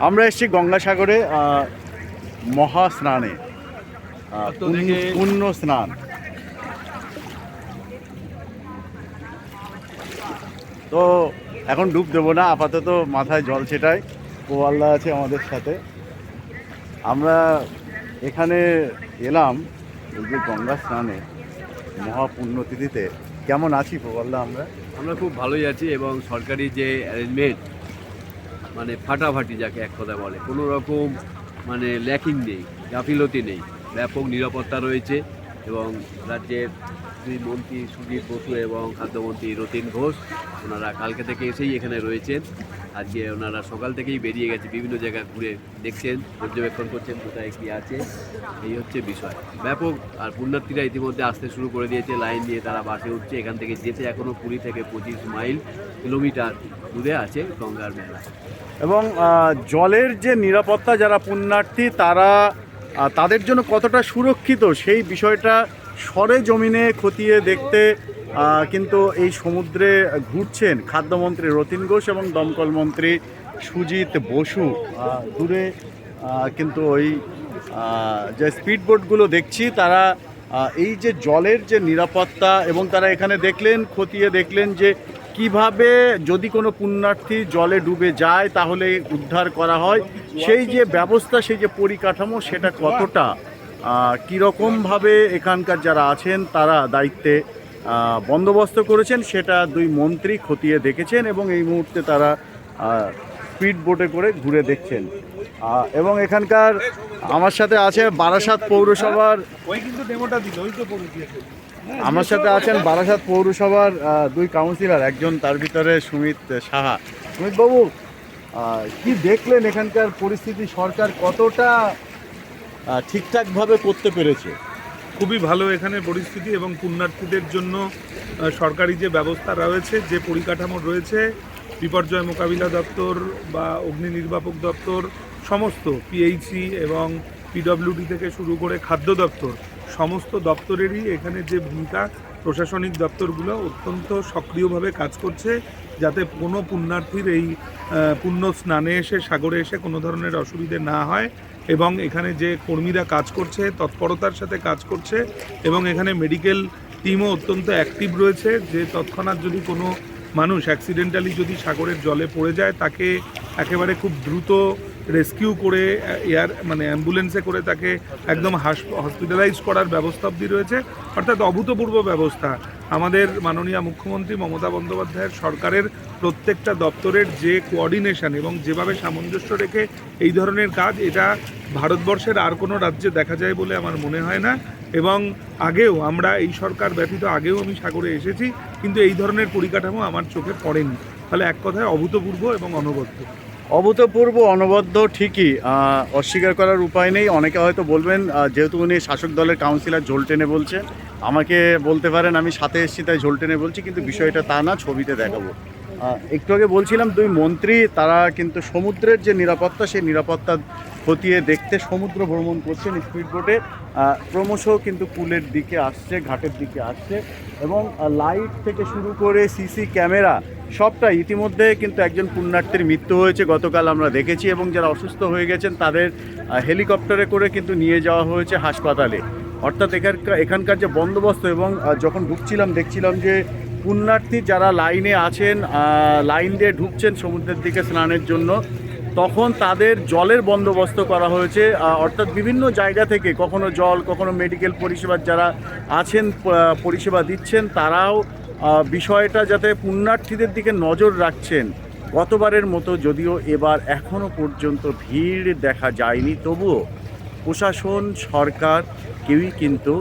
আমরা এসেছি গঙ্গাসাগরে মহা স্নানে পুণ্য- স্নান তো এখন ডুব দেবো না আপাতত মাথায় জল ছেটাই গোয়াল্লা আছে আমাদের সাথে। আমরা এখানে এলাম এই যে গঙ্গা স্নানে মহাপুণ্যতিথিতে। কেমন আছি গোয়াল্লা আমরা? আমরা খুব ভালোই আছি এবং সরকারি যে অ্যারেঞ্জমেন্ট মানে ফাটাফাটি যাকে এক কথা বলে। কোনো রকম মানে ল্যাকিং নেই, গাফিলতি নেই। ব্যাপক নিরাপত্তা রয়েছে এবং রাজ্যের দুই মন্ত্রী সুদীপ বসু এবং খাদ্যমন্ত্রী রতিন ঘোষ, ওনারা কালকে থেকে এসেই এখানে রয়েছেন। আজকে ওনারা সকাল থেকেই বেরিয়ে গেছে, বিভিন্ন জায়গা ঘুরে দেখছেন, পর্যবেক্ষণ করছেন কোথায় কী আছে। এই হচ্ছে বিষয়। ব্যাপক আর পুণ্যার্থীরা ইতিমধ্যে আসতে শুরু করে দিয়েছে, লাইন দিয়ে তারা বাসে উঠছে। এখান থেকে যেতে এখনও কুড়ি থেকে পঁচিশ মাইল কিলোমিটার দূরে আছে গঙ্গার মেলা। এবং জলের যে নিরাপত্তা যারা পুণ্যার্থী, তারা তাদের জন্য কতটা সুরক্ষিত, সেই বিষয়টা সরে জমিনে খতিয়ে দেখতে কিন্তু এই সমুদ্রে ঘুরছেন খাদ্যমন্ত্রী রতিন ঘোষ এবং দমকল মন্ত্রী সুজিত বসু। দূরে কিন্তু ওই যে স্পিড বোটগুলো দেখছি, তারা এই যে জলের যে নিরাপত্তা এবং তারা এখানে দেখলেন, খতিয়ে দেখলেন যে কীভাবে যদি কোনো পুণ্যার্থী জলে ডুবে যায়, তাহলে উদ্ধার করা হয়। সেই যে ব্যবস্থা, সেই যে পরিকাঠামো, সেটা কতটা কীরকমভাবে এখানকার যারা আছেন, তারা দায়িত্বে বন্দোবস্ত করেছেন, সেটা দুই মন্ত্রী খতিয়ে দেখেছেন এবং এই মুহূর্তে তারা স্পিড বোটে করে ঘুরে দেখছেন। এবং এখানকার আমার সাথে আছে বারাসাত পৌরসভার আমার সাথে আছেন বারাসাত পৌরসভার দুই কাউন্সিলর, একজন তার ভিতরে সুমিত সাহা। সুমিত বাবু কি দেখলেন এখানকার পরিস্থিতি? সরকার কতটা ঠিকঠাকভাবে করতে পেরেছে? খুবই ভালো এখানে পরিস্থিতি এবং পুণ্যার্থীদের জন্য সরকারি যে ব্যবস্থা রয়েছে, যে পরিকাঠামো রয়েছে, বিপর্যয় মোকাবিলা দপ্তর বা অগ্নি নির্বাপক দপ্তর, সমস্ত পিএইচি এবং পিডব্লিউডি থেকে শুরু করে খাদ্য দপ্তর, সমস্ত দপ্তরেরই এখানে যে ভূমিকা, প্রশাসনিক দপ্তরগুলো অত্যন্ত সক্রিয়ভাবে কাজ করছে, যাতে কোনো পুণ্যার্থীর এই পুণ্য স্নানে এসে, সাগরে এসে কোনো ধরনের অসুবিধে না হয়। এবং এখানে যে কর্মীরা কাজ করছে, তৎপরতার সাথে কাজ করছে এবং এখানে মেডিকেল টিমও অত্যন্ত অ্যাক্টিভ রয়েছে। যে তৎক্ষণাৎ যদি কোনো মানুষ অ্যাক্সিডেন্টালি যদি সাগরের জলে পড়ে যায়, তাকে একেবারে খুব দ্রুত রেস্কিউ করে এয়ার মানে অ্যাম্বুলেন্সে করে তাকে একদম হাস হসপিটালাইজ করার ব্যবস্থা অবধি রয়েছে। অর্থাৎ অভূতপূর্ব ব্যবস্থা। আমাদের মাননীয় মুখ্যমন্ত্রী মমতা বন্দ্যোপাধ্যায়ের সরকারের প্রত্যেকটা দপ্তরের যে কোঅর্ডিনেশন এবং যেভাবে সামঞ্জস্য রেখে এই ধরনের কাজ, এটা ভারতবর্ষের আর কোনো রাজ্যে দেখা যায় বলে আমার মনে হয় না। এবং আগেও আমরা এই সরকার ব্যতীত আগেও আমি সাগরে এসেছি, কিন্তু এই ধরনের পরিকাঠামো আমার চোখে পড়েনি। ফলে এক কথায় অভূতপূর্ব এবং অনবদ্য। অভূতপূর্ব, অনবদ্য ঠিকই অস্বীকার করার উপায় নেই। অনেকে হয়তো বলবেন যেহেতু উনি শাসক দলের কাউন্সিলর ঝোল টেনে বলছেন। আমাকে বলতে পারেন, আমি সাথে এসেছি, তাই ঝোল টেনে বলছি, কিন্তু বিষয়টা তা না, ছবিতে দেখাবো। একটু আগে বলছিলাম, দুই মন্ত্রী, তারা কিন্তু সমুদ্রের যে নিরাপত্তা, সেই নিরাপত্তা খতিয়ে দেখতে সমুদ্র ভ্রমণ করছেন স্পিড বোটে ক্রমশ কিন্তু পুলের দিকে আসছে, ঘাটের দিকে আসছে, এবং লাইট থেকে শুরু করে সিসি ক্যামেরা, সবটা ইতিমধ্যে কিন্তু একজন পুণ্যার্থীর মৃত্যু হয়েছে, গতকাল আমরা দেখেছি, এবং যারা অসুস্থ হয়ে গেছেন, তাদের হেলিকপ্টারে করে কিন্তু নিয়ে যাওয়া হয়েছে হাসপাতালে। অর্থাৎ এখানকার এখানকার যে বন্দোবস্ত এবং যখন ঢুকছিলাম, দেখছিলাম যে পুণ্যার্থী যারা লাইনে আছেন লাইন দিয়ে ঢুকছেন সমুদ্রের দিকে স্নানের জন্য, তখন তাদের জলের বন্দোবস্ত করা হয়েছে অর্থাৎ বিভিন্ন জায়গা থেকে কখনো জল, কখনো মেডিকেল পরিষেবার যারা আছেন পরিষেবা দিচ্ছেন, তারাও বিষয়টা যাতে পুণ্যার্থীদের দিকে নজর রাখছেন। গতবারের মতো যদিও এবার এখনও পর্যন্ত ভিড় দেখা যায়নি, তবুও প্রশাসন, সরকার কেউই কিন্তু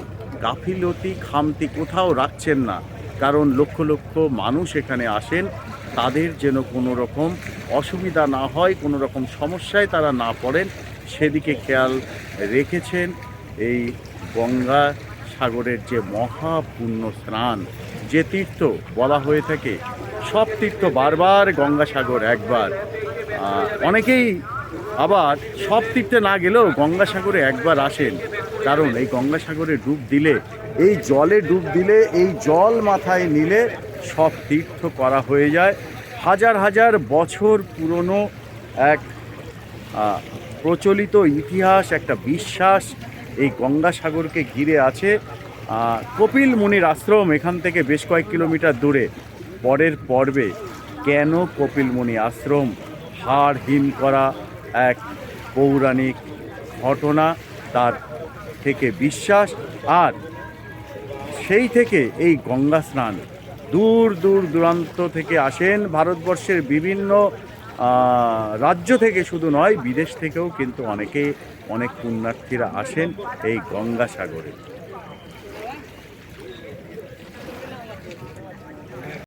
গাফিলতি, খামতি কোথাও রাখছেন না। কারণ লক্ষ লক্ষ মানুষ এখানে আসেন, তাদের যেন কোনো রকম অসুবিধা না হয়, কোনো রকম সমস্যায় তারা না পড়েন, সেদিকে খেয়াল রেখেছেন এই গঙ্গা সাগরের যে মহাপূর্ণ স্নান, যে তীর্থ বলা হয়ে থাকে, সব তীর্থ বারবার গঙ্গাসাগর একবার। অনেকেই আবার সব তীর্থে না গেলেও গঙ্গাসাগরে একবার আসেন। কারণ এই গঙ্গাসাগরে ডুব দিলে, এই জলে ডুব দিলে, এই জল মাথায় নিলে সব তীর্থ করা হয়ে যায়। হাজার হাজার বছর পুরনো এক প্রচলিত ইতিহাস, একটা বিশ্বাস এই গঙ্গাসাগরকে ঘিরে আছে। কপিল মুনির আশ্রম এখান থেকে বেশ কয়েক কিলোমিটার দূরে। পরের পর্বে কেন কপিল মুনি আশ্রম হাড়হীন করা এক পৌরাণিক ঘটনা তার থেকে বিশ্বাস আর সেই থেকে এই গঙ্গা স্নান। দূর দূর দূরান্ত থেকে আসেন ভারতবর্ষের বিভিন্ন রাজ্য থেকে শুধু নয়, বিদেশ থেকেও কিন্তু অনেকে অনেক পুণ্যার্থীরা আসেন এই গঙ্গাসাগরে